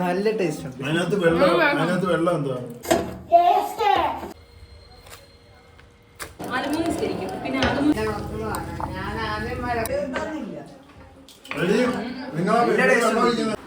നല്ല ടേസ്റ്റ് ഉണ്ട്. അതിനകത്ത് വെള്ളം അതിനകത്ത് വെള്ളം എന്താ? നിങ്ങളാ ഒഴിക്കുന്നത്.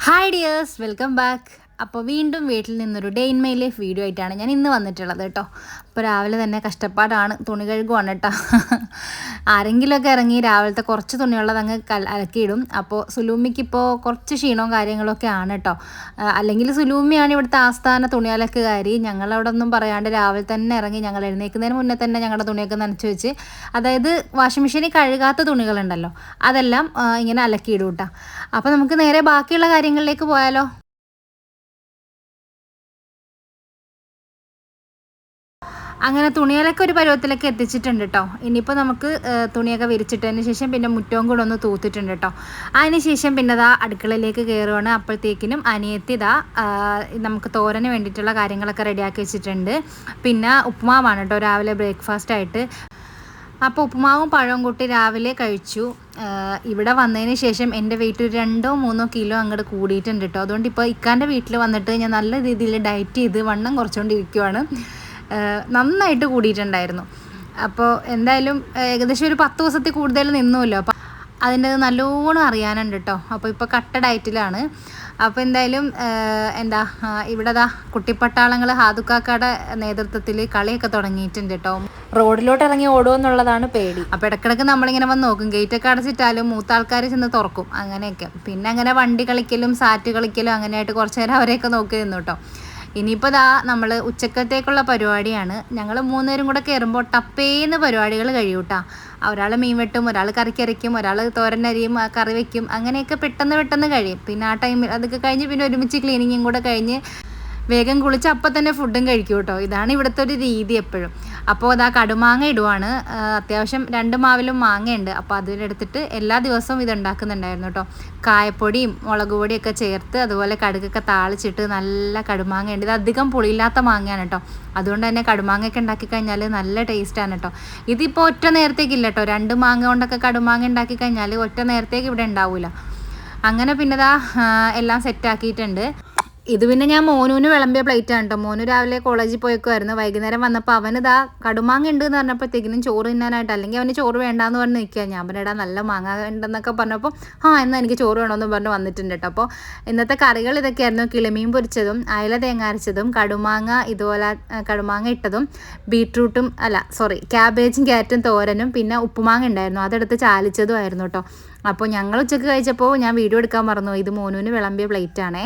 ഹായ് ഡിയേഴ്സ് വെൽക്കം ബാക്ക് അപ്പോൾ വീണ്ടും വീട്ടിൽ നിന്നൊരു day in my life video ആയിട്ടാണ് ഞാൻ ഇന്ന് വന്നിട്ടുള്ളത് കേട്ടോ. അപ്പോൾ രാവിലെ തന്നെ കഷ്ടപ്പാടാണ് തുണി കഴുകുവാണ് കേട്ടോ. ആരെങ്കിലുമൊക്കെ ഇറങ്ങി രാവിലത്തെ കുറച്ച് തുണിയുള്ളത് അങ്ങ് അലക്കിയിടും. അപ്പോൾ സുലൂമിക്ക് ഇപ്പോൾ കുറച്ച് ക്ഷീണവും കാര്യങ്ങളൊക്കെ ആണ് കേട്ടോ. അല്ലെങ്കിൽ സുലൂമിയാണ് ഇവിടുത്തെ ആസ്ഥാന തുണി അലക്കുകാരി. ഞങ്ങളവിടെ ഒന്നും പറയാണ്ട് രാവിലെ തന്നെ ഇറങ്ങി ഞങ്ങൾ എഴുന്നേൽക്കുന്നതിന് മുന്നേ തന്നെ ഞങ്ങളുടെ തുണിയൊക്കെ നനച്ച് വെച്ച് അതായത് വാഷിംഗ് മെഷീനിൽ കഴുകാത്ത തുണികളുണ്ടല്ലോ അതെല്ലാം ഇങ്ങനെ അലക്കിയിടും കേട്ടോ. അപ്പോൾ നമുക്ക് നേരെ ബാക്കിയുള്ള കാര്യങ്ങളിലേക്ക് പോയാലോ? അങ്ങനെ തുണികളൊക്കെ ഒരു പരുവത്തിലൊക്കെ എത്തിച്ചിട്ടുണ്ട് കേട്ടോ ഇനിയിപ്പോൾ നമുക്ക് തുണിയൊക്കെ വിരിച്ചിട്ടതിന് ശേഷം പിന്നെ മുറ്റവും കൂടെ ഒന്ന് തൂത്തിട്ടുണ്ട് കേട്ടോ അതിന് ശേഷം പിന്നെ ഇതാ അടുക്കളയിലേക്ക് കയറുവാണ് അപ്പോഴത്തേക്കിനും അനിയത്തി ഇതാ നമുക്ക് തോരന് വേണ്ടിയിട്ടുള്ള കാര്യങ്ങളൊക്കെ റെഡിയാക്കി വെച്ചിട്ടുണ്ട്. പിന്നെ ഉപ്പുമാവാണ് കേട്ടോ രാവിലെ ബ്രേക്ക്ഫാസ്റ്റ് ആയിട്ട്. അപ്പോൾ ഉപ്പുമാവും പഴവും കൂട്ടി രാവിലെ കഴിച്ചു. ഇവിടെ വന്നതിന് ശേഷം എന്റെ വെയിറ്റ് ഒരു രണ്ടോ മൂന്നോ കിലോ അങ്ങോട്ട് കൂടിയിട്ടുണ്ട് കേട്ടോ അതുകൊണ്ട് ഇപ്പോൾ ഇക്കാന്റെ വീട്ടിൽ വന്നിട്ട് ഞാൻ നല്ല രീതിയിൽ ഡയറ്റ് ചെയ്ത് വണ്ണം കുറച്ചുകൊണ്ടിരിക്കുവാണ് നന്നായിട്ട് കൂടിയിട്ടുണ്ടായിരുന്നു. അപ്പോൾ എന്തായാലും ഏകദേശം ഒരു പത്ത് ദിവസത്തിൽ കൂടുതൽ നിന്നുമല്ലോ അപ്പം അതിന്റെ നല്ലോണം അറിയാനുണ്ട് കേട്ടോ അപ്പോൾ ഇപ്പോൾ കട്ട ഡയറ്റിലാണ് അപ്പോൾ എന്തായാലും എന്താ ഇവിടെ ദാ കുട്ടിപ്പട്ടാളങ്ങൾ ഹാദുക്കാക്കയുടെ നേതൃത്വത്തിൽ കളിയൊക്കെ തുടങ്ങിയിട്ടുണ്ട് കേട്ടോ റോഡിലോട്ട് ഇറങ്ങി ഓടുമെന്നുള്ളതാണ് പേടി. അപ്പോൾ ഇടക്കിടക്ക് നമ്മളിങ്ങനെ വന്ന് നോക്കും. ഗേറ്റൊക്കെ അടച്ചിട്ടാലും മൂത്ത ആൾക്കാർ ചെന്ന് തുറക്കും. അങ്ങനെയൊക്കെ. പിന്നെ അങ്ങനെ വണ്ടി കളിക്കലും സാറ്റ് കളിക്കലും അങ്ങനെയായിട്ട് കുറച്ച് നേരം അവരെയൊക്കെ നോക്കി നിന്നു കേട്ടോ ഇനിയിപ്പോൾ ദാ നമ്മൾ ഉച്ചക്കത്തേക്കുള്ള പരിപാടിയാണ്. ഞങ്ങൾ മൂന്നുപേരും കൂടെ കയറുമ്പോൾ ടപ്പേന്ന് പരിപാടികൾ കഴിയൂട്ടാ. ഒരാൾ മീൻ വെട്ടും ഒരാൾ കറിക്കരയ്ക്കും ഒരാൾ തോരനരിയും കറി വയ്ക്കും അങ്ങനെയൊക്കെ പെട്ടെന്ന് പെട്ടെന്ന് കഴിയും. പിന്നെ ആ ടൈമിൽ അതൊക്കെ കഴിഞ്ഞ് പിന്നെ ഒരുമിച്ച് ക്ലീനിങ്ങും കൂടെ കഴിഞ്ഞ് വേഗം കുളിച്ച് അപ്പം തന്നെ ഫുഡും കഴിക്കും കേട്ടോ ഇതാണ് ഇവിടുത്തെ ഒരു രീതി എപ്പോഴും. അപ്പോൾ അതാ കടുമാങ്ങ ഇടുവാണ്. അത്യാവശ്യം രണ്ട് മാവിലും മാങ്ങയുണ്ട്. അപ്പോൾ അതിലെടുത്തിട്ട് എല്ലാ ദിവസവും ഇത് ഉണ്ടാക്കുന്നുണ്ടായിരുന്നു കേട്ടോ കായപ്പൊടിയും മുളക് പൊടിയൊക്കെ ചേർത്ത് അതുപോലെ കടുകൊക്കെ താളിച്ചിട്ട് നല്ല കടുമാങ്ങയുണ്ട്. ഇത് അധികം പുളിയില്ലാത്ത മാങ്ങയാണ് കേട്ടോ അതുകൊണ്ട് തന്നെ കടുമാങ്ങയൊക്കെ ഉണ്ടാക്കി കഴിഞ്ഞാൽ നല്ല ടേസ്റ്റാണ് കേട്ടോ ഇതിപ്പോൾ ഒറ്റ നേരത്തേക്കില്ല കേട്ടോ രണ്ട് മാങ്ങ കൊണ്ടൊക്കെ കടുമാങ്ങ ഉണ്ടാക്കി കഴിഞ്ഞാൽ ഒറ്റ നേരത്തേക്ക് ഇവിടെ ഉണ്ടാവില്ല അങ്ങനെ പിന്നെ ഇതാ എല്ലാം സെറ്റാക്കിയിട്ടുണ്ട് ഇത് പിന്നെ ഞാൻ മോനുവിന് വിളമ്പിയ പ്ലേറ്റ് ആണ് കേട്ടോ മോനു രാവിലെ കോളേജിൽ പോയേക്കുമായിരുന്നു വൈകുന്നേരം വന്നപ്പോൾ അവന് ഇതാ കടുമാങ്ങ ഉണ്ട് എന്ന് പറഞ്ഞപ്പോഴത്തേക്കിനും ചോറ് തിന്നാനായിട്ട് അല്ലെങ്കിൽ അവന് ചോറ് വേണ്ടാന്ന് പറഞ്ഞ് നിൽക്കുക ഞാൻ പറഞ്ഞിടാ നല്ല മാങ്ങ ഉണ്ടെന്നൊക്കെ പറഞ്ഞപ്പോൾ ആ എന്നാൽ എനിക്ക് ചോറ് വേണമെന്ന് പറഞ്ഞ് വന്നിട്ടുണ്ട് കേട്ടോ അപ്പോൾ ഇന്നത്തെ കറികൾ ഇതൊക്കെയായിരുന്നു. കിളിമീൻ പൊരിച്ചതും അയല തേങ്ങ അരച്ചതും കടുമാങ്ങ ഇതുപോലെ കടുമാങ്ങ ഇട്ടതും ബീട്രൂട്ടും അല്ല സോറി ക്യാബേജും ക്യാരറ്റും തോരനും പിന്നെ ഉപ്പുമാങ്ങ ഉണ്ടായിരുന്നു. അതെടുത്ത് ചാലിച്ചതും ആയിരുന്നു കേട്ടോ അപ്പോൾ ഞങ്ങൾ ഉച്ചയ്ക്ക് കഴിച്ചപ്പോൾ ഞാൻ വീഡിയോ എടുക്കാൻ മറന്നു. ഇത് മോനുവിന് വിളമ്പിയ പ്ലേറ്റ് ആണേ.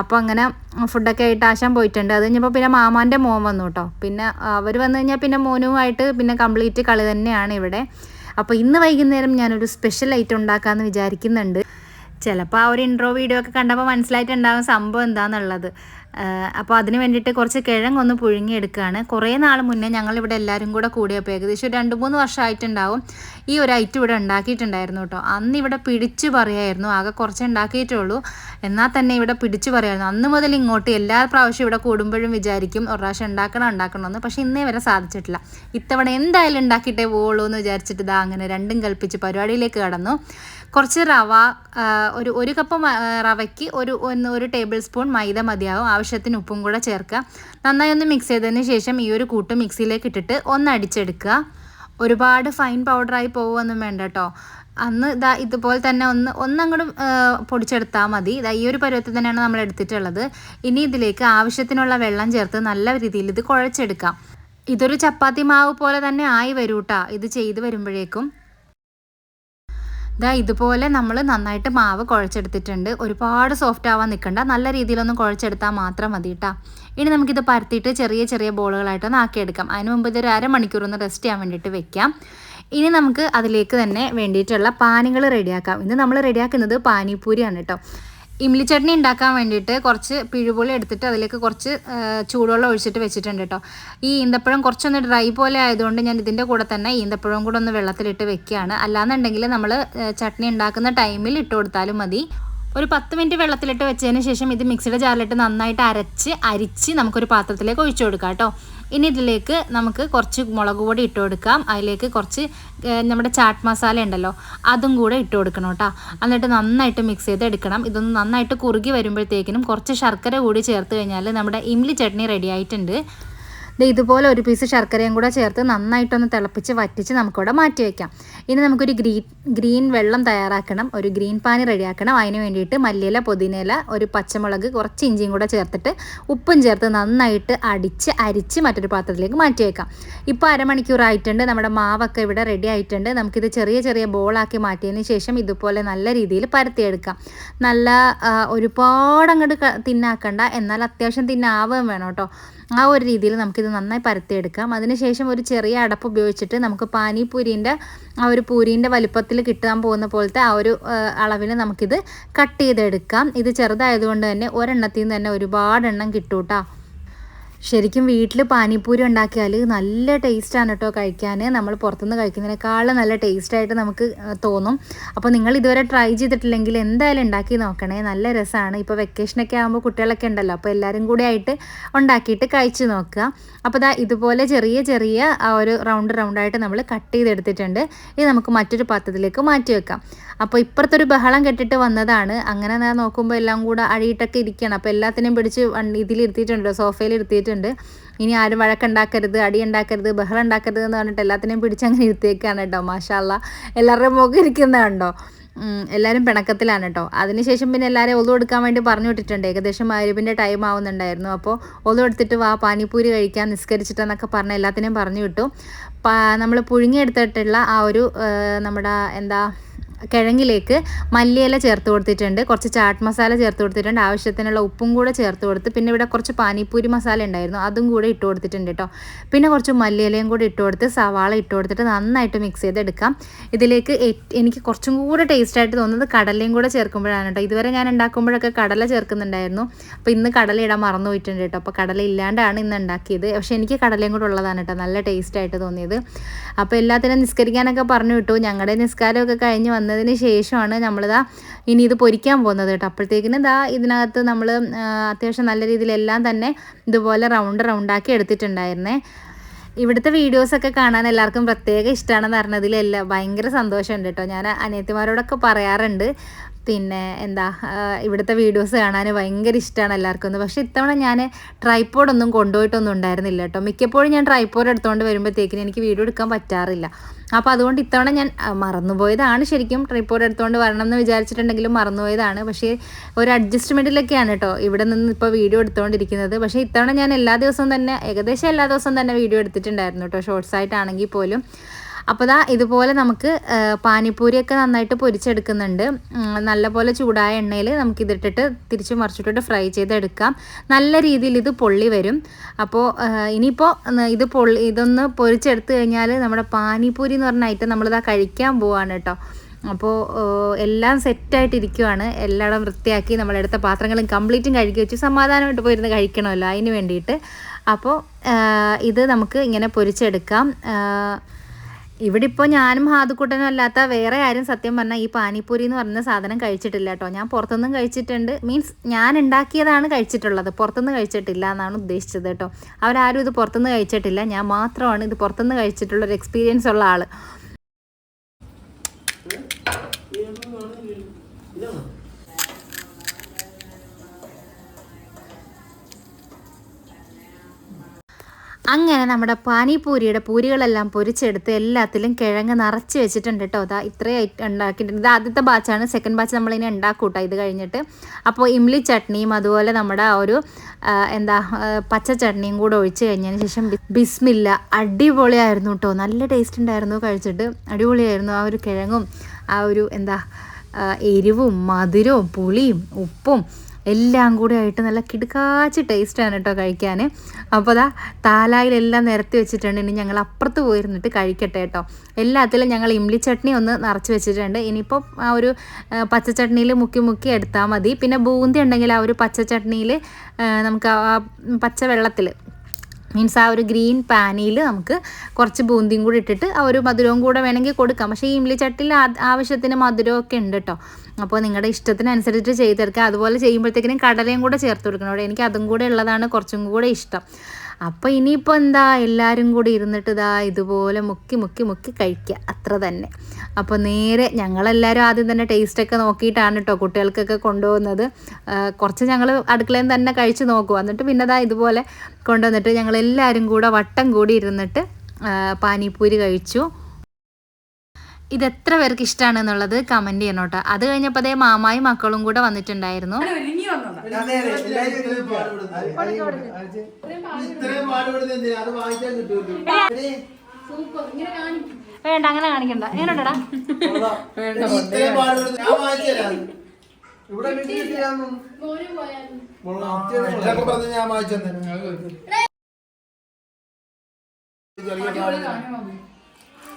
അപ്പോൾ അങ്ങനെ ഫുഡൊക്കെ ആയിട്ട് ആശാൻ പോയിട്ടുണ്ട്. അത് കഴിഞ്ഞപ്പോൾ പിന്നെ മാമാന്റെ മോൻ വന്നു കേട്ടോ. പിന്നെ അവർ വന്നു കഴിഞ്ഞാൽ പിന്നെ മോനുമായിട്ട് പിന്നെ കംപ്ലീറ്റ് കളി തന്നെയാണ് ഇവിടെ. അപ്പോൾ ഇന്ന് വൈകുന്നേരം ഞാനൊരു സ്പെഷ്യൽ ഐറ്റം ഉണ്ടാക്കാമെന്ന് വിചാരിക്കുന്നുണ്ട്. ചിലപ്പോൾ ആ ഒരു ഇൻട്രോ വീഡിയോ ഒക്കെ കണ്ടപ്പോൾ മനസ്സിലായിട്ടുണ്ടാകും സംഭവം എന്താണെന്നുള്ളത് അപ്പോൾ അതിന് വേണ്ടിയിട്ട് കുറച്ച് കിഴങ്ങൊന്ന് പുഴുങ്ങിയെടുക്കുകയാണ്. കുറേ നാൾ മുന്നേ ഞങ്ങളിവിടെ എല്ലാവരും കൂടെ കൂടിയപ്പോൾ ഏകദേശം രണ്ട് മൂന്ന് വർഷമായിട്ടുണ്ടാവും ഈ ഒരു ഐറ്റം ഇവിടെ ഉണ്ടാക്കിയിട്ടുണ്ടായിരുന്നു കേട്ടോ. അന്ന് ഇവിടെ പിടിച്ചു പറയായിരുന്നു. ആകെ കുറച്ച് ഉണ്ടാക്കിയിട്ടുള്ളൂ. എന്നാൽ തന്നെ ഇവിടെ പിടിച്ചു പറയായിരുന്നു. അന്ന് മുതൽ ഇങ്ങോട്ട് എല്ലാ പ്രാവശ്യം ഇവിടെ കൂടുമ്പോഴും വിചാരിക്കും ഒരു പ്രാവശ്യം ഉണ്ടാക്കണം ഉണ്ടാക്കണമെന്ന് പക്ഷേ ഇന്നേ വരെ സാധിച്ചിട്ടില്ല. ഇത്തവണ എന്തായാലും ഉണ്ടാക്കിയിട്ടേ പോവുള്ളൂ എന്ന് വിചാരിച്ചിട്ട് ഇതാ അങ്ങനെ രണ്ടും കൽപ്പിച്ച് പരിപാടിയിലേക്ക് കടന്നു. കുറച്ച് റവ ഒരു ഒരു കപ്പ് റവയ്ക്ക് ഒരു ഒന്ന് ഒരു ടേബിൾ സ്പൂൺ മൈദ മതിയാവും. ആവശ്യത്തിന് ഉപ്പും കൂടെ ചേർക്കുക. നന്നായി ഒന്ന് മിക്സ് ചെയ്തതിന് ശേഷം ഈ ഒരു കൂട്ട് മിക്സിയിലേക്ക് ഇട്ടിട്ട് ഒന്ന് അടിച്ചെടുക്കുക. ഒരുപാട് ഫൈൻ പൗഡറായി പോകുമൊന്നും വേണ്ട കേട്ടോ. അന്ന് ഇതാ ഇതുപോലെ തന്നെ ഒന്ന് ഒന്നങ്ങോട്ടും പൊടിച്ചെടുത്താൽ മതി. ഇതാ ഈ ഒരു പരുവത്തിൽ തന്നെയാണ് നമ്മൾ എടുത്തിട്ടുള്ളത്. ഇനി ഇതിലേക്ക് ആവശ്യത്തിനുള്ള വെള്ളം ചേർത്ത് നല്ല രീതിയിൽ ഇത് കുഴച്ചെടുക്കാം. ഇതൊരു ചപ്പാത്തി മാവ് പോലെ തന്നെ ആയി വരൂട്ടാ. ഇത് ചെയ്ത് വരുമ്പോഴേക്കും. ദാ ഇതുപോലെ നമ്മൾ നന്നായിട്ട് മാവ് കുഴച്ചെടുത്തിട്ടുണ്ട്. ഒരുപാട് സോഫ്റ്റ് ആവാൻ നിൽക്കണ്ട നല്ല രീതിയിലൊന്ന് കുഴച്ചെടുത്താൽ മാത്രം മതി കേട്ടോ ഇനി നമുക്കിത് പരത്തിയിട്ട് ചെറിയ ചെറിയ ബോളുകളായിട്ടൊന്ന് ആക്കിയെടുക്കാം. അതിന് മുമ്പ് ഇതൊരു അരമണിക്കൂർ ഒന്ന് റെസ്റ്റ് ചെയ്യാൻ വേണ്ടിയിട്ട് വെക്കാം. ഇനി നമുക്ക് അതിലേക്ക് തന്നെ വേണ്ടിയിട്ടുള്ള പാനികൾ റെഡിയാക്കാം ഇന്ന് നമ്മൾ റെഡിയാക്കുന്നത് പാനിപ്പൂരിയാണ് കേട്ടോ ഇമ്ലി ചട്നി ഉണ്ടാക്കാൻ വേണ്ടിയിട്ട് കുറച്ച് പിഴുപുളി എടുത്തിട്ട് അതിലേക്ക് കുറച്ച് ചൂടുവെള്ളം ഒഴിച്ചിട്ട് വെച്ചിട്ടുണ്ട് കേട്ടോ ഈ ഈന്തപ്പഴം കുറച്ചൊന്ന് ഡ്രൈ പോലെ ആയതുകൊണ്ട് ഞാൻ ഇതിന്റെ കൂടെ തന്നെ ഈന്തപ്പഴം കൂടെ ഒന്ന് വെള്ളത്തിലിട്ട് വെക്കുകയാണ്. അല്ലാന്നുണ്ടെങ്കിൽ നമ്മൾ ചട്നി ഉണ്ടാക്കുന്ന ടൈമിൽ ഇട്ട് കൊടുത്താലും മതി. ഒരു പത്ത് മിനിറ്റ് വെള്ളത്തിലിട്ട് വെച്ചതിന് ശേഷം ഇത് മിക്സിയുടെ ജാറിലിട്ട് നന്നായിട്ട് അരച്ച് അരിച്ച് നമുക്കൊരു പാത്രത്തിലേക്ക് ഒഴിച്ചു കൊടുക്കാം കേട്ടോ ഇനി ഇതിലേക്ക് നമുക്ക് കുറച്ച് മുളക് പൊടി ഇട്ട് കൊടുക്കാം. അതിലേക്ക് കുറച്ച് നമ്മുടെ ചാട്ട് മസാല ഉണ്ടല്ലോ അതും കൂടെ ഇട്ട് കൊടുക്കണം കേട്ടോ. എന്നിട്ട് നന്നായിട്ട് മിക്സ് ചെയ്ത് എടുക്കണം. ഇതൊന്ന് നന്നായിട്ട് കുറുകി വരുമ്പോഴത്തേക്കിനും കുറച്ച് ശർക്കര കൂടി ചേർത്ത് കഴിഞ്ഞാൽ നമ്മുടെ ഇംലി ചട്നി റെഡി ആയിട്ടുണ്ട്. ഇതുപോലെ ഒരു പീസ് ശർക്കരയും കൂടെ ചേർത്ത് നന്നായിട്ടൊന്ന് തിളപ്പിച്ച് വറ്റിച്ച് നമുക്കിവിടെ മാറ്റി വയ്ക്കാം ഇനി നമുക്കൊരു ഗ്രീൻ ഗ്രീൻ വെള്ളം തയ്യാറാക്കണം. ഒരു ഗ്രീൻ പാനി റെഡിയാക്കണം. അതിന് വേണ്ടിയിട്ട് മല്ലിയില പുതിനയില ഒരു പച്ചമുളക് കുറച്ച് ഇഞ്ചിയും കൂടെ ചേർത്തിട്ട് ഉപ്പും ചേർത്ത് നന്നായിട്ട് അടിച്ച് അരിച്ച് മറ്റൊരു പാത്രത്തിലേക്ക് മാറ്റി വയ്ക്കാം ഇപ്പോൾ അരമണിക്കൂറായിട്ടുണ്ട് നമ്മുടെ മാവൊക്കെ ഇവിടെ റെഡി ആയിട്ടുണ്ട്. നമുക്കിത് ചെറിയ ചെറിയ ബോളാക്കി മാറ്റിയതിന് ശേഷം ഇതുപോലെ നല്ല രീതിയിൽ പരത്തിയെടുക്കാം. നല്ല ഒരുപാട് അങ്ങോട്ട് തിന്നാക്കണ്ട. എന്നാൽ അത്യാവശ്യം തിന്നാവുകയും വേണം കേട്ടോ. ആ ഒരു രീതിയിൽ നമുക്കിത് നന്നായി പരത്തിയെടുക്കാം. അതിനുശേഷം ഒരു ചെറിയ അടപ്പ് ഉപയോഗിച്ചിട്ട് നമുക്ക് പാനിപൂരിന്റെ ആ ഒരു പൂരീന്റെ വലിപ്പത്തിൽ കിട്ടാൻ പോകുന്ന പോലത്തെ ആ ഒരു അളവിൽ നമുക്കിത് കട്ട് ചെയ്തെടുക്കാം. ഇത് ചെറുതായതുകൊണ്ട് തന്നെ ഒരെണ്ണത്തിൽ നിന്ന് തന്നെ ഒരുപാട് എണ്ണം കിട്ടും കേട്ടോ ശരിക്കും വീട്ടിൽ പാനിപ്പൂരി ഉണ്ടാക്കിയാൽ നല്ല ടേസ്റ്റാണ് കേട്ടോ കഴിക്കാൻ നമ്മൾ പുറത്തുനിന്ന് കഴിക്കുന്നതിനേക്കാളും നല്ല ടേസ്റ്റായിട്ട് നമുക്ക് തോന്നും. അപ്പോൾ നിങ്ങൾ ഇതുവരെ ട്രൈ ചെയ്തിട്ടില്ലെങ്കിൽ എന്തായാലും ഉണ്ടാക്കി നോക്കണേ. നല്ല രസമാണ് ഇപ്പോൾ വെക്കേഷനൊക്കെ ആകുമ്പോൾ കുട്ടികളൊക്കെ ഉണ്ടല്ലോ. അപ്പോൾ എല്ലാവരും കൂടി ആയിട്ട് ഉണ്ടാക്കിയിട്ട് കഴിച്ച് നോക്കുക. അപ്പോൾ ദാ ഇതുപോലെ ചെറിയ ചെറിയ ഒരു റൗണ്ട് റൗണ്ടായിട്ട് നമ്മൾ കട്ട് ചെയ്തെടുത്തിട്ടുണ്ട്. ഇത് നമുക്ക് മറ്റൊരു പാത്രത്തിലേക്ക് മാറ്റി വെക്കാം. അപ്പോൾ ഇപ്പുറത്തൊരു ബഹളം കെട്ടിട്ട് വന്നതാണ്. അങ്ങനെ ഞാൻ നോക്കുമ്പോൾ എല്ലാം കൂടെ അഴിയിട്ടൊക്കെ ഇരിക്കുകയാണ് അപ്പോൾ എല്ലാത്തിനെയും പിടിച്ച് ഇതിലിരുത്തിയിട്ടുണ്ട് സോഫയിൽ ഇരുത്തിയിട്ടുണ്ട്. ഇനി ആരും വഴക്കുണ്ടാക്കരുത് അടി ഉണ്ടാക്കരുത് ബഹളം ഉണ്ടാക്കരുത് എന്ന് പറഞ്ഞിട്ട് എല്ലാത്തിനെയും പിടിച്ച് അങ്ങനെ ഇരുത്തിയേക്കാണ് കേട്ടോ മാഷാല്ല. എല്ലാവരുടെയും മുഖം ഇരിക്കുന്നത് കണ്ടോ? എല്ലാവരും പിണക്കത്തിലാണ് കേട്ടോ അതിനുശേഷം പിന്നെ എല്ലാവരെയും ഒതു കൊടുക്കാൻ വേണ്ടി പറഞ്ഞു വിട്ടിട്ടുണ്ട്. ഏകദേശം മരുവിന്റെ ടൈം ആവുന്നുണ്ടായിരുന്നു. അപ്പോൾ ഒതു എടുത്തിട്ട് വാ പാനിപ്പൂരി കഴിക്കാൻ നിസ്കരിച്ചിട്ടെന്നൊക്കെ പറഞ്ഞ് എല്ലാത്തിനെയും പറഞ്ഞു വിട്ടു. നമ്മൾ പുഴുങ്ങിയെടുത്തിട്ടുള്ള ആ ഒരു നമ്മുടെ എന്താ കിഴങ്ങിലേക്ക് മല്ലിയില ചേർത്ത് കൊടുത്തിട്ടുണ്ട്. കുറച്ച് ചാട്ട് മസാല ചേർത്ത് കൊടുത്തിട്ടുണ്ട്. ആവശ്യത്തിനുള്ള ഉപ്പും കൂടെ ചേർത്ത് കൊടുത്ത് പിന്നെ ഇവിടെ കുറച്ച് പാനിപ്പൂരി മസാല ഉണ്ടായിരുന്നു. അതും കൂടെ ഇട്ട് കൊടുത്തിട്ടുണ്ട് കേട്ടോ. പിന്നെ കുറച്ച് മല്ലിയിലയും കൂടെ ഇട്ട് കൊടുത്ത് സവാള ഇട്ട് കൊടുത്തിട്ട് നന്നായിട്ട് മിക്സ് ചെയ്തെടുക്കാം. ഇതിലേക്ക് എനിക്ക് കുറച്ചും കൂടെ ടേസ്റ്റ് ആയിട്ട് തോന്നുന്നത് കടലയും കൂടെ ചേർക്കുമ്പോഴാണ് കേട്ടോ. ഇതുവരെ ഞാൻ ഉണ്ടാക്കുമ്പോഴൊക്കെ കടല ചേർക്കുന്നുണ്ടായിരുന്നു. അപ്പോൾ ഇന്ന് കടല ഇടാൻ മറന്നു പോയിട്ടുണ്ട് കേട്ടോ. അപ്പോൾ കടല ഇല്ലാണ്ടാണ് ഇന്ന് ഉണ്ടാക്കിയത്. പക്ഷേ എനിക്ക് കടലയും കൂടെ ഉള്ളതാണ് കേട്ടോ. നല്ല ടേസ്റ്റ് ആയിട്ട് തോന്നിയത്. അപ്പോൾ എല്ലാത്തിനും നിസ്കരിക്കാനൊക്കെ പറഞ്ഞു വിട്ടു. ഞങ്ങളുടെ നിസ്കാരമൊക്കെ കഴിഞ്ഞ് വന്നതിന് ശേഷമാണ് നമ്മളിതാ ഇനി ഇത് പൊരിക്കാൻ പോകുന്നത് കേട്ടോ. അപ്പോഴത്തേക്കിന് ഇതാ ഇതിനകത്ത് നമ്മൾ അത്യാവശ്യം നല്ല രീതിയിലെല്ലാം തന്നെ ഇതുപോലെ റൗണ്ട് റൗണ്ടാക്കി എടുത്തിട്ടുണ്ടായിരുന്നേ. ഇവിടുത്തെ വീഡിയോസൊക്കെ കാണാൻ എല്ലാവർക്കും പ്രത്യേക ഇഷ്ടമാണെന്ന് അറിഞ്ഞതിൽ എല്ലാം ഭയങ്കര സന്തോഷമുണ്ട് കേട്ടോ. ഞാൻ അനിയത്തിമാരോടൊക്കെ പറയാറുണ്ട്. പിന്നെ എന്താ ഇവിടുത്തെ വീഡിയോസ് കാണാൻ ഭയങ്കര ഇഷ്ടമാണ് എല്ലാവർക്കും. ഒന്ന് പക്ഷേ ഇത്തവണ ഞാൻ ട്രൈപ്പോഡൊന്നും കൊണ്ടുപോയിട്ടൊന്നും ഉണ്ടായിരുന്നില്ല കേട്ടോ. മിക്കപ്പോഴും ഞാൻ ട്രൈപ്പോഡ് എടുത്തുകൊണ്ട് വരുമ്പോഴത്തേക്കിന് എനിക്ക് വീഡിയോ എടുക്കാൻ പറ്റാറില്ല. അപ്പോൾ അതുകൊണ്ട് ഇത്തവണ ഞാൻ മറന്നുപോയതാണ് ശരിക്കും. ട്രൈപ്പോഡ് എടുത്തുകൊണ്ട് വരണം എന്ന് വിചാരിച്ചിട്ടുണ്ടെങ്കിലും മറന്നുപോയതാണ്. പക്ഷേ ഒരു അഡ്ജസ്റ്റ്മെന്റിലൊക്കെയാണ് കേട്ടോ ഇവിടെ നിന്ന് ഇപ്പോൾ വീഡിയോ എടുത്തുകൊണ്ടിരിക്കുന്നത് പക്ഷേ ഇത്തവണ ഞാൻ എല്ലാ ദിവസവും തന്നെ ഏകദേശം എല്ലാ ദിവസവും തന്നെ വീഡിയോ എടുത്തിട്ടുണ്ടായിരുന്നു കേട്ടോ ഷോർട്സ് ആയിട്ടാണെങ്കിൽ പോലും. അപ്പോൾ ദാ ഇതുപോലെ നമുക്ക് പാനിപ്പൂരിയൊക്കെ നന്നായിട്ട് പൊരിച്ചെടുക്കുന്നുണ്ട്. നല്ലപോലെ ചൂടായ എണ്ണയിൽ നമുക്ക് ഇതിട്ടിട്ട് തിരിച്ച് മറിച്ചിട്ടിട്ട് ഫ്രൈ ചെയ്തെടുക്കാം. നല്ല രീതിയിൽ ഇത് പൊള്ളി വരും. അപ്പോൾ ഇനിയിപ്പോൾ ഇത് പൊള്ളി ഇതൊന്ന് പൊരിച്ചെടുത്ത് കഴിഞ്ഞാൽ നമ്മുടെ പാനിപ്പൂരി എന്ന് പറഞ്ഞ ഐറ്റം നമ്മളിതാ കഴിക്കാൻ പോവാണ് കേട്ടോ അപ്പോൾ എല്ലാം സെറ്റായിട്ടിരിക്കുവാണ്. എല്ലായിടം വൃത്തിയാക്കി നമ്മളെടുത്ത പാത്രങ്ങളും കംപ്ലീറ്റും കഴുകി വെച്ച് സമാധാനമായിട്ട് പോയിരുന്ന് കഴിക്കണമല്ലോ. അതിന് വേണ്ടിയിട്ട്. അപ്പോൾ ഇത് നമുക്ക് ഇങ്ങനെ പൊരിച്ചെടുക്കാം. ഇവിടെ ഇപ്പോൾ ഞാനും ഹാദുക്കുട്ടനും അല്ലാത്ത വേറെ ആരും സത്യം പറഞ്ഞാൽ ഈ പാനിപ്പൂരി എന്ന് പറയുന്ന സാധനം കഴിച്ചിട്ടില്ല കേട്ടോ. ഞാൻ പുറത്തുനിന്നും കഴിച്ചിട്ടുണ്ട്. മീൻസ് ഞാൻ ഉണ്ടാക്കിയതാണ് കഴിച്ചിട്ടുള്ളത്. പുറത്തുനിന്ന് കഴിച്ചിട്ടില്ല എന്നാണ് ഉദ്ദേശിച്ചത് കേട്ടോ. അവരാരും ഇത് പുറത്തുനിന്ന് കഴിച്ചിട്ടില്ല. ഞാൻ മാത്രമാണ് ഇത് പുറത്തുനിന്ന് കഴിച്ചിട്ടുള്ള ഒരു എക്സ്പീരിയൻസ് ഉള്ള ആൾ അങ്ങനെ നമ്മുടെ പാനിപൂരിയുടെ പൂരികളെല്ലാം പൊരിച്ചെടുത്ത് എല്ലാത്തിലും കിഴങ്ങ് നിറച്ച് വെച്ചിട്ടുണ്ട് കേട്ടോ. അതാ ഇത്രയും ഉണ്ടാക്കിയിട്ടുണ്ട്. ഇത് ആദ്യത്തെ ബാച്ചാണ്. സെക്കൻഡ് ബാച്ച് നമ്മളിനി ഉണ്ടാക്കൂട്ടോ ഇത് കഴിഞ്ഞിട്ട്. അപ്പോൾ ഇംലി ചട്നിയും അതുപോലെ നമ്മുടെ ഒരു എന്താ പച്ച ചട്നിയും കൂടെ ഒഴിച്ച് കഴിഞ്ഞതിന് ശേഷം ബിസ്മില്ല അടിപൊളിയായിരുന്നു കേട്ടോ. നല്ല ടേസ്റ്റ് ഉണ്ടായിരുന്നു കഴിച്ചിട്ട്. അടിപൊളിയായിരുന്നു ആ ഒരു കിഴങ്ങും ആ ഒരു എന്താ എരിവും മധുരവും പുളിയും ഉപ്പും എല്ലാം കൂടി ആയിട്ട് നല്ല കിടുക്കാച്ച് ടേസ്റ്റാണ് കേട്ടോ കഴിക്കാൻ അപ്പോൾ അതാ താലായിലെല്ലാം നിരത്തി വെച്ചിട്ടുണ്ട്. ഇനി ഞങ്ങൾ അപ്പുറത്ത് പോയിരുന്നിട്ട് കഴിക്കട്ടെ കേട്ടോ. എല്ലാത്തിലും ഞങ്ങൾ ഇംലി ചട്നി ഒന്ന് നിറച്ച് വെച്ചിട്ടുണ്ട്. ഇനിയിപ്പോൾ ആ ഒരു പച്ച ചട്നിയിൽ മുക്കി മുക്കി എടുത്താൽ മതി. പിന്നെ ബൂന്തി ഉണ്ടെങ്കിൽ ആ ഒരു പച്ച ചട്നിയിൽ നമുക്ക് ആ പച്ച വെള്ളത്തിൽ മീൻസ് ആ ഒരു ഗ്രീൻ പാനിയിൽ നമുക്ക് കുറച്ച് ബൂന്തിയും കൂടി ഇട്ടിട്ട് ആ ഒരു മധുരവും കൂടെ വേണമെങ്കിൽ കൊടുക്കാം. പക്ഷേ ഈ ഇംലി ചട്ടിയിൽ ആവശ്യത്തിന് മധുരമൊക്കെ ഉണ്ട് കേട്ടോ. അപ്പോൾ നിങ്ങളുടെ ഇഷ്ടത്തിനനുസരിച്ച് ചെയ്തെടുക്കുക അതുപോലെ ചെയ്യുമ്പോഴത്തേക്കിനും കടലയും കൂടെ ചേർത്ത് കൊടുക്കണം എനിക്ക് അതും കൂടെ ഉള്ളതാണ് കുറച്ചും കൂടെ ഇഷ്ടം. അപ്പോൾ ഇനിയിപ്പോൾ എന്താ? എല്ലാവരും കൂടി ഇരുന്നിട്ട് ഇതാ ഇതുപോലെ മുക്കി മുക്കി മുക്കി കഴിക്കുക. അത്ര തന്നെ. അപ്പോൾ നേരെ ഞങ്ങളെല്ലാവരും ആദ്യം തന്നെ ടേസ്റ്റൊക്കെ നോക്കിയിട്ടാണ് കേട്ടോ കുട്ടികൾക്കൊക്കെ കൊണ്ടുപോകുന്നത്. കുറച്ച് ഞങ്ങൾ അടുക്കളയിൽ തന്നെ കഴിച്ച് നോക്കും എന്നിട്ട് പിന്നെ ദാ ഇതുപോലെ കൊണ്ടുവന്നിട്ട് ഞങ്ങളെല്ലാവരും കൂടെ വട്ടം കൂടി ഇരുന്നിട്ട് പാനിപ്പൂരി കഴിച്ചു. ഇത് എത്ര പേർക്ക് ഇഷ്ടമാണ് എന്നുള്ളത് കമന്റ് ചെയ്യണം കേട്ടോ അത് കഴിഞ്ഞപ്പോൾ അതേ മാമായും മക്കളും കൂടെ വന്നിട്ടുണ്ടായിരുന്നു. വേണ്ട അങ്ങനെ കാണിക്കണ്ട. എങ്ങനെയുണ്ടടാ?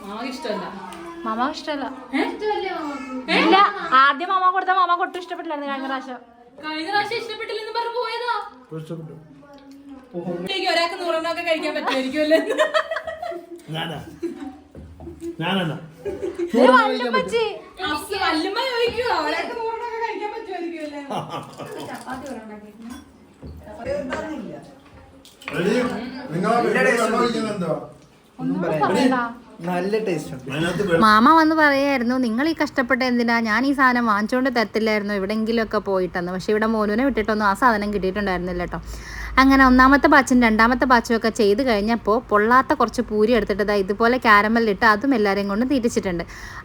ഞാൻ മാമ ഇഷ്ടമല്ല ഇല്ല ആദ്യം മാമ കൊടുത്ത മാമ ഒട്ടും ഇഷ്ടപ്പെട്ടില്ലായിരുന്നു കഴിഞ്ഞ പ്രാവശ്യം. കഴിഞ്ഞ പ്രാവശ്യം ഇഷ്ടപ്പെട്ടില്ലെന്ന് പറഞ്ഞു പോയതാ. ഒരാൾക്ക് നൂറെണ്ണൊക്കെ കഴിക്കാൻ പറ്റുമായിരിക്കുമല്ലേ. വല്ലുമ്മ ഒരാൾക്ക് കഴിക്കാൻ പറ്റുമായിരിക്കുമല്ലേ. നിങ്ങളെ എന്തുവാ? ഒന്നും പറയാനില്ല നല്ല ടേസ്റ്റ് മാമ വന്ന് പറയായിരുന്നു നിങ്ങൾ ഈ കഷ്ടപ്പെട്ട എന്തിനാ? ഞാൻ ഈ സാധനം വാങ്ങിച്ചുകൊണ്ട് തരത്തില്ലായിരുന്നു എവിടെയെങ്കിലുമൊക്കെ പോയിട്ടെന്ന്. പക്ഷെ ഇവിടെ മോനുവിനെ വിട്ടിട്ടൊന്നും ആ സാധനം കിട്ടിയിട്ടുണ്ടായിരുന്നില്ല കേട്ടോ അങ്ങനെ ഒന്നാമത്തെ ബാച്ചും രണ്ടാമത്തെ ബാച്ചും ഒക്കെ ചെയ്ത് കഴിഞ്ഞപ്പോൾ പൊള്ളാത്ത കുറച്ച് പൂരി എടുത്തിട്ട് ദാ ഇതുപോലെ ക്യാരമലിട്ട് അതും എല്ലാവരെയും കൊണ്ട് തിരിച്ചിട്ടുണ്ട്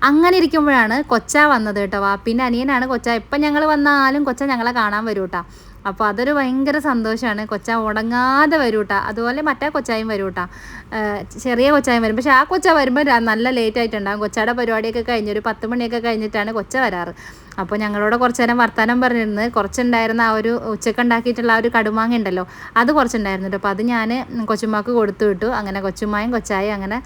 അങ്ങനെ ഇരിക്കുമ്പോഴാണ് കൊച്ച വന്നത് കേട്ടോ വാ. പിന്നെ അനിയനാണ് കൊച്ച. ഇപ്പം ഞങ്ങൾ വന്നാലും കൊച്ച ഞങ്ങളെ കാണാൻ വരും കേട്ടോ അപ്പോൾ അതൊരു ഭയങ്കര സന്തോഷമാണ് കൊച്ചാ ഉടങ്ങാതെ വരൂട്ടാ. അതുപോലെ മറ്റേ കൊച്ചായും വരൂട്ടാ. ചെറിയ കൊച്ചായും വരും. പക്ഷേ ആ കൊച്ച വരുമ്പോൾ നല്ല ലേറ്റ് ആയിട്ടുണ്ടാകും കൊച്ചയുടെ പരിപാടിയൊക്കെ കഴിഞ്ഞ് ഒരു പത്ത് മണിയൊക്കെ കഴിഞ്ഞിട്ടാണ് കൊച്ച വരാറ്. അപ്പോൾ ഞങ്ങളോട് കുറച്ച് നേരം വർത്തമാനം പറഞ്ഞിരുന്നത് കുറച്ചുണ്ടായിരുന്ന ആ ഒരു ഉച്ചയ്ക്ക് ഉണ്ടാക്കിയിട്ടുള്ള ആ ഒരു കടുമാങ്ങ ഉണ്ടല്ലോ അത് കുറച്ചുണ്ടായിരുന്നു അപ്പോൾ അത് ഞാൻ കൊച്ചുമ്മാക്ക് കൊടുത്തു വിട്ടു. അങ്ങനെ കൊച്ചുമ്മായും കൊച്ചായും അങ്ങനെ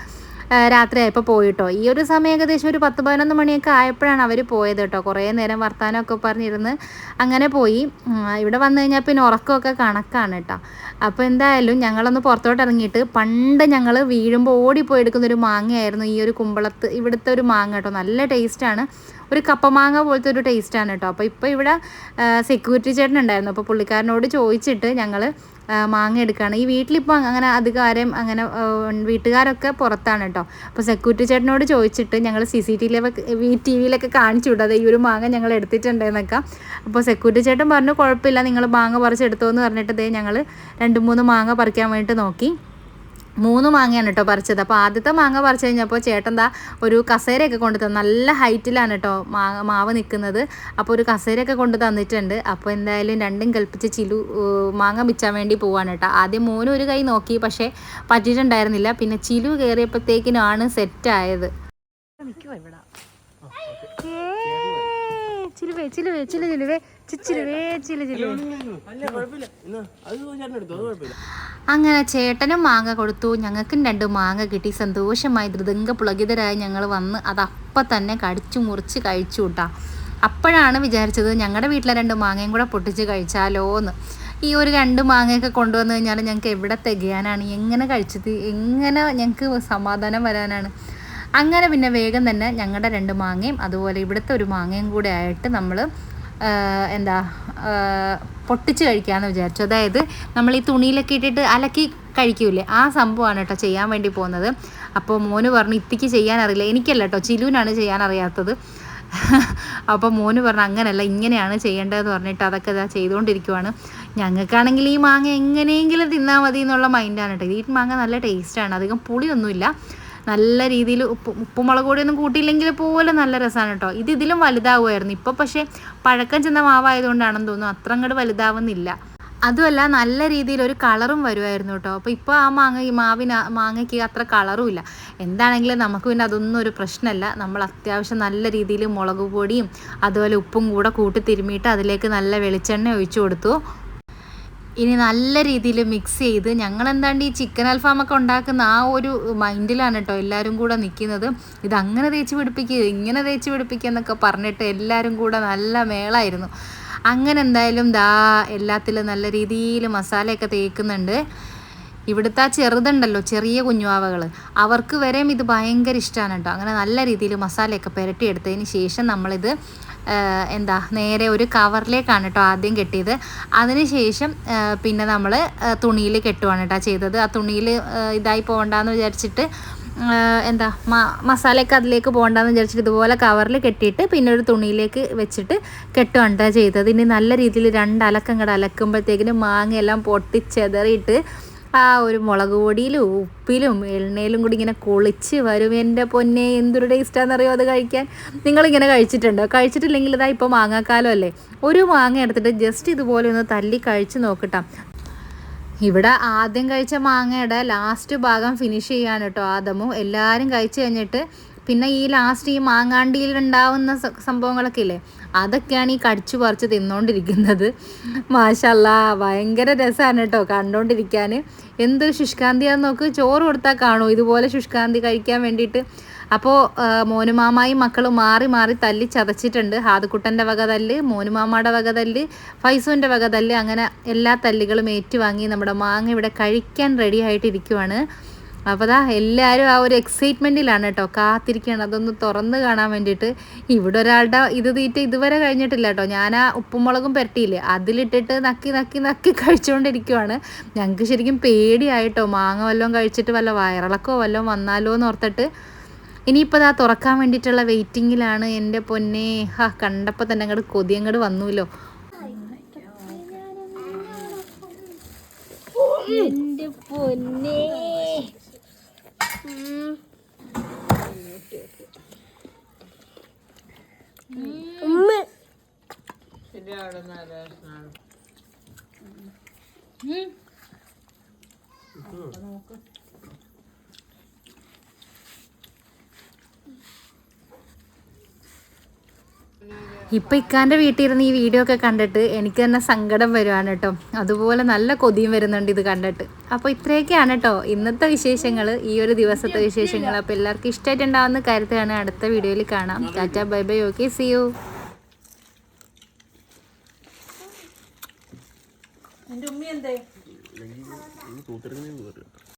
രാത്രിയായപ്പോൾ പോയിട്ടോ. ഈ ഒരു സമയം ഏകദേശം ഒരു പത്ത് പതിനൊന്ന് മണിയൊക്കെ ആയപ്പോഴാണ് അവർ പോയത് കേട്ടോ. കുറേ നേരം വർത്തമാനമൊക്കെ പറഞ്ഞിരുന്ന് അങ്ങനെ പോയി. ഇവിടെ വന്നു കഴിഞ്ഞാൽ പിന്നെ ഉറക്കമൊക്കെ കണക്കാണ് കേട്ടോ. അപ്പോൾ എന്തായാലും ഞങ്ങളൊന്ന് പുറത്തോട്ട് ഇറങ്ങിയിട്ട് പണ്ട് ഞങ്ങൾ വീഴുമ്പോൾ ഓടിപ്പോയി എടുക്കുന്ന ഒരു മാങ്ങയായിരുന്നു ഈ ഒരു കുമ്പളത്ത് ഇവിടുത്തെ ഒരു മാങ്ങ കേട്ടോ. നല്ല ടേസ്റ്റാണ് ഒരു കപ്പമാങ്ങ പോലത്തെ ഒരു ടേസ്റ്റാണ് കേട്ടോ അപ്പോൾ ഇപ്പോൾ ഇവിടെ സെക്യൂരിറ്റി ചേട്ടൻ ഉണ്ടായിരുന്നു. അപ്പോൾ പുള്ളിക്കാരനോട് ചോദിച്ചിട്ട് ഞങ്ങൾ മാങ്ങ എടുക്കുകയാണ് ഈ വീട്ടിലിപ്പോൾ അങ്ങനെ അധികാരം അങ്ങനെ വീട്ടുകാരൊക്കെ പുറത്താണ് കേട്ടോ അപ്പോൾ സെക്യൂരിറ്റി ചേട്ടനോട് ചോദിച്ചിട്ട് ഞങ്ങൾ C C T V T വിയിലൊക്കെ കാണിച്ചു വിടാതെ ഈ ഒരു മാങ്ങ ഞങ്ങൾ എടുത്തിട്ടുണ്ടെന്നൊക്കെ. അപ്പോൾ സെക്യൂരിറ്റി ചേട്ടൻ പറഞ്ഞു കുഴപ്പമില്ല നിങ്ങൾ മാങ്ങ പറിച്ചെടുത്തോ എന്ന് പറഞ്ഞിട്ട് ഞങ്ങൾ രണ്ട് മൂന്ന് മാങ്ങ പറിക്കാൻ വേണ്ടിയിട്ട് നോക്കി. മൂന്ന് മാങ്ങയാണ് കേട്ടോ പറിച്ചത്. അപ്പോൾ ആദ്യത്തെ മാങ്ങ പറിച്ചു കഴിഞ്ഞപ്പോൾ ചേട്ടൻ എന്താ ഒരു കസേരയൊക്കെ കൊണ്ടു തന്നു. നല്ല ഹൈറ്റിലാണ് കേട്ടോ മാങ്ങ മാവ് നിൽക്കുന്നത് അപ്പോൾ ഒരു കസേരയൊക്കെ കൊണ്ട് തന്നിട്ടുണ്ട്. അപ്പോൾ എന്തായാലും രണ്ടും കൽപ്പിച്ച് ചിലു മാങ്ങ പിച്ചാൻ വേണ്ടി പോവാണ് കേട്ടോ. ആദ്യം മോനും ഒരു കൈ നോക്കി പക്ഷേ പറ്റിയിട്ടുണ്ടായിരുന്നില്ല. പിന്നെ ചിലു കയറിയപ്പോഴത്തേക്കിനാണ് സെറ്റായത് ചിലുവേ ചിലുവേ ചിലു ചിലുവേ ചിച്ചിലുവേ ചിലു ചിലുവേ അങ്ങനെ ചേട്ടനും മാങ്ങ കൊടുത്തു. ഞങ്ങൾക്കും രണ്ട് മാങ്ങ കിട്ടി. സന്തോഷമായി ധൃതങ്ക പുളകിതരായി ഞങ്ങൾ വന്ന് അത് അപ്പം തന്നെ കടിച്ചു മുറിച്ച് കഴിച്ചു കൂട്ടാ അപ്പോഴാണ് വിചാരിച്ചത് ഞങ്ങളുടെ വീട്ടിലെ രണ്ട് മാങ്ങയും കൂടെ പൊട്ടിച്ച് കഴിച്ചാലോ എന്ന് ഈ ഒരു രണ്ട് മാങ്ങയൊക്കെ കൊണ്ടുവന്നു കഴിഞ്ഞാൽ ഞങ്ങൾക്ക് എവിടെ തികയാനാണ്? എങ്ങനെ കഴിച്ചത്? എങ്ങനെ ഞങ്ങൾക്ക് സമാധാനം വരാനാണ്? അങ്ങനെ പിന്നെ വേഗം തന്നെ ഞങ്ങളുടെ രണ്ട് മാങ്ങയും അതുപോലെ ഇവിടുത്തെ ഒരു മാങ്ങയും കൂടെ ആയിട്ട് നമ്മൾ എന്താ പൊട്ടിച്ച് കഴിക്കാമെന്ന് വിചാരിച്ചു. അതായത് നമ്മൾ ഈ തുണിയിലൊക്കെ ഇട്ടിട്ട് അലക്കി കഴിക്കൂലേ ആ സംഭവമാണ് കേട്ടോ ചെയ്യാൻ വേണ്ടി പോകുന്നത്. അപ്പോൾ മോന് പറഞ്ഞു ഇത്തിക്ക് ചെയ്യാൻ അറിയില്ല എനിക്കല്ല കേട്ടോ ചിലുവിനാണ് ചെയ്യാൻ അറിയാത്തത് അപ്പോൾ മോന് പറഞ്ഞു അങ്ങനെയല്ല ഇങ്ങനെയാണ് ചെയ്യേണ്ടതെന്ന് പറഞ്ഞിട്ട് അതൊക്കെ ഇതാ ചെയ്തുകൊണ്ടിരിക്കുവാണ് ഞങ്ങൾക്കാണെങ്കിൽ ഈ മാങ്ങ എങ്ങനെയെങ്കിലും തിന്നാൽ മതി എന്നുള്ള മൈൻഡാണ് കേട്ടോ. ഈ മാങ്ങ നല്ല ടേസ്റ്റാണ് അധികം പുളിയൊന്നുമില്ല. നല്ല രീതിയിൽ ഉപ്പ് ഉപ്പുമുളക് പൊടിയൊന്നും കൂട്ടിയില്ലെങ്കിൽ പോലും നല്ല രസമാണ് കേട്ടോ. ഇത് ഇതിലും വലുതാവുമായിരുന്നു. ഇപ്പോൾ പക്ഷേ പഴക്കം ചെന്ന മാവായതുകൊണ്ടാണെന്ന് തോന്നുന്നു. അത്ര അങ്ങോട്ട് വലുതാവുന്നില്ല. അതുമല്ല നല്ല രീതിയിൽ ഒരു കളറും വരുമായിരുന്നു കേട്ടോ. അപ്പോൾ ഇപ്പോൾ ആ മാങ്ങ ഈ മാവിന് മാങ്ങയ്ക്ക് അത്ര കളറും ഇല്ല. എന്താണെങ്കിലും നമുക്ക് പിന്നെ അതൊന്നും ഒരു പ്രശ്നമല്ല. നമ്മൾ അത്യാവശ്യം നല്ല രീതിയിൽ മുളക് പൊടിയും അതുപോലെ ഉപ്പും കൂടെ കൂട്ടി തിരുമിയിട്ട് അതിലേക്ക് നല്ല വെളിച്ചെണ്ണ ഒഴിച്ചു കൊടുത്തു. ഇനി നല്ല രീതിയിൽ മിക്സ് ചെയ്ത് ഞങ്ങൾ എന്താണ്ട് ഈ ചിക്കൻ അൽഫാമൊക്കെ ഉണ്ടാക്കുന്ന ആ ഒരു മൈൻഡിലാണ് കേട്ടോ എല്ലാവരും കൂടെ നിൽക്കുന്നത് ഇത് അങ്ങനെ തേച്ച് പിടിപ്പിക്കുക ഇങ്ങനെ തേച്ച് പിടിപ്പിക്കുക എന്നൊക്കെ പറഞ്ഞിട്ട് എല്ലാവരും കൂടെ നല്ല മേളായിരുന്നു. അങ്ങനെ എന്തായാലും ദാ എല്ലാത്തിലും നല്ല രീതിയിൽ മസാലയൊക്കെ തേക്കുന്നുണ്ട്. ഇവിടുത്തെ ആ ചെറുതുണ്ടല്ലോ ചെറിയ കുഞ്ഞുവാവകൾ അവർക്ക് വരെയും ഇത് ഭയങ്കര ഇഷ്ടമാണ് കേട്ടോ അങ്ങനെ നല്ല രീതിയിൽ മസാലയൊക്കെ പുരട്ടിയെടുത്തതിന് ശേഷം നമ്മളിത് എന്താ നേരെ ഒരു കവറിലേക്കാണ് കേട്ടോ ആദ്യം കെട്ടിയത്. അതിനുശേഷം പിന്നെ നമ്മൾ തുണിയിൽ കെട്ടുവാണ് കേട്ടോ ചെയ്തത്. ആ തുണിയിൽ ഇതായി പോകണ്ടെന്ന് വിചാരിച്ചിട്ട് എന്താ മസാലയൊക്കെ അതിലേക്ക് പോകണ്ടെന്ന് വിചാരിച്ചിട്ട് ഇതുപോലെ കവറിൽ കെട്ടിയിട്ട് പിന്നെ ഒരു തുണിയിലേക്ക് വെച്ചിട്ട് കെട്ടുകയാണ് ട്ടോ ചെയ്തത്. ഇനി നല്ല രീതിയിൽ രണ്ട് അലക്കം കൂടെ അലക്കുമ്പോഴത്തേക്കിന് മാങ്ങയെല്ലാം പൊട്ടിച്ചെതറിയിട്ട് ആ ഒരു മുളക് പൊടിയിലും ഉപ്പിലും എണ്ണയിലും കൂടി ഇങ്ങനെ കുളിച്ച് വരും. എന്റെ പൊന്നെ എന്തൊരു ടേസ്റ്റാണെന്നറിയോ അത് കഴിക്കാൻ? നിങ്ങളിങ്ങനെ കഴിച്ചിട്ടുണ്ടോ? കഴിച്ചിട്ടില്ലെങ്കിൽ ഇതാ ഇപ്പോൾ മാങ്ങാക്കാലം അല്ലേ? ഒരു മാങ്ങ എടുത്തിട്ട് ജസ്റ്റ് ഇതുപോലെ ഒന്ന് തല്ലി കഴിച്ച് നോക്കട്ടാം. ഇവിടെ ആദ്യം കഴിച്ച മാങ്ങയുടെ ലാസ്റ്റ് ഭാഗം ഫിനിഷ് ചെയ്യാണ് കേട്ടോ ആദമു എല്ലാവരും കഴിച്ചു കഴിഞ്ഞിട്ട് പിന്നെ ഈ ലാസ്റ്റ് ഈ മാങ്ങാണ്ടിയിൽ ഉണ്ടാവുന്ന സംഭവങ്ങളൊക്കെ ഇല്ലേ? അതൊക്കെയാണ് ഈ കടിച്ചു പറിച്ച് തിന്നുകൊണ്ടിരിക്കുന്നത് മാഷല്ല ഭയങ്കര രസമാണ് കേട്ടോ കണ്ടുകൊണ്ടിരിക്കാൻ എന്തൊരു ശുഷ്കാന്തിയാന്ന് നോക്ക്. ചോറ് കൊടുത്താൽ കാണൂ. ഇതുപോലെ ശുഷ്കാന്തി കഴിക്കാൻ വേണ്ടിയിട്ട്. അപ്പോൾ മോനുമാമായും മക്കളും മാറി മാറി തല്ലി ചതച്ചിട്ടുണ്ട്. ഹാദക്കുട്ടന്റെ വക തല്ല് മോനുമാമയുടെ വക തല്ല് ഫൈസുവിന്റെ വക തല്ല് അങ്ങനെ എല്ലാ തല്ലുകളും ഏറ്റുവാങ്ങി നമ്മുടെ മാങ്ങ ഇവിടെ കഴിക്കാൻ റെഡി ആയിട്ടിരിക്കുവാണ്. അപ്പോൾ ദാ എല്ലാവരും ആ ഒരു എക്സൈറ്റ്മെന്റിലാണ് കേട്ടോ കാത്തിരിക്കുകയാണ് അതൊന്ന് തുറന്ന് കാണാൻ വേണ്ടിയിട്ട്. ഇവിടെ ഒരാളുടെ ഇത് തീറ്റ ഇതുവരെ കഴിഞ്ഞിട്ടില്ല കേട്ടോ ഞാൻ ആ ഉപ്പും മുളകും പുരട്ടിയില്ലേ. അതിലിട്ടിട്ട് നക്കി നക്കി നക്കി കഴിച്ചുകൊണ്ടിരിക്കുവാണ് ഞങ്ങൾക്ക് ശരിക്കും പേടിയായിട്ടോ. മാങ്ങ വല്ലതും കഴിച്ചിട്ട് വല്ല വയറിളക്കോ വല്ലതും വന്നാലോ എന്ന് ഓർത്തിട്ട്. ഇനിയിപ്പോൾ അതാ തുറക്കാൻ വേണ്ടിയിട്ടുള്ള വെയിറ്റിങ്ങിലാണ് എന്റെ പൊന്നെ. ഹാ കണ്ടപ്പോൾ തന്നെ അങ്ങോട്ട് കൊതി അങ്ങോട്ട് വന്നുല്ലോ എന്റെ പൊന്നേ. ഇപ്പം ഇക്കാന്റെ വീട്ടിൽ ഇരുന്ന് ഈ വീഡിയോ ഒക്കെ കണ്ടിട്ട് എനിക്ക് തന്നെ സങ്കടം വരുവാണ് കേട്ടോ. അതുപോലെ നല്ല കൊതിയും വരുന്നുണ്ട് ഇത് കണ്ടിട്ട്. അപ്പോൾ ഇത്രയൊക്കെയാണ് കേട്ടോ ഇന്നത്തെ വിശേഷങ്ങൾ ഈ ഒരു ദിവസത്തെ വിശേഷങ്ങൾ അപ്പോൾ എല്ലാവർക്കും ഇഷ്ടമായിട്ടുണ്ടാവുന്ന കാര്യത്തിലാണ് അടുത്ത വീഡിയോയിൽ കാണാം. Tata bye bye okay see you. എന്റെ ഉമ്മ എന്തേ?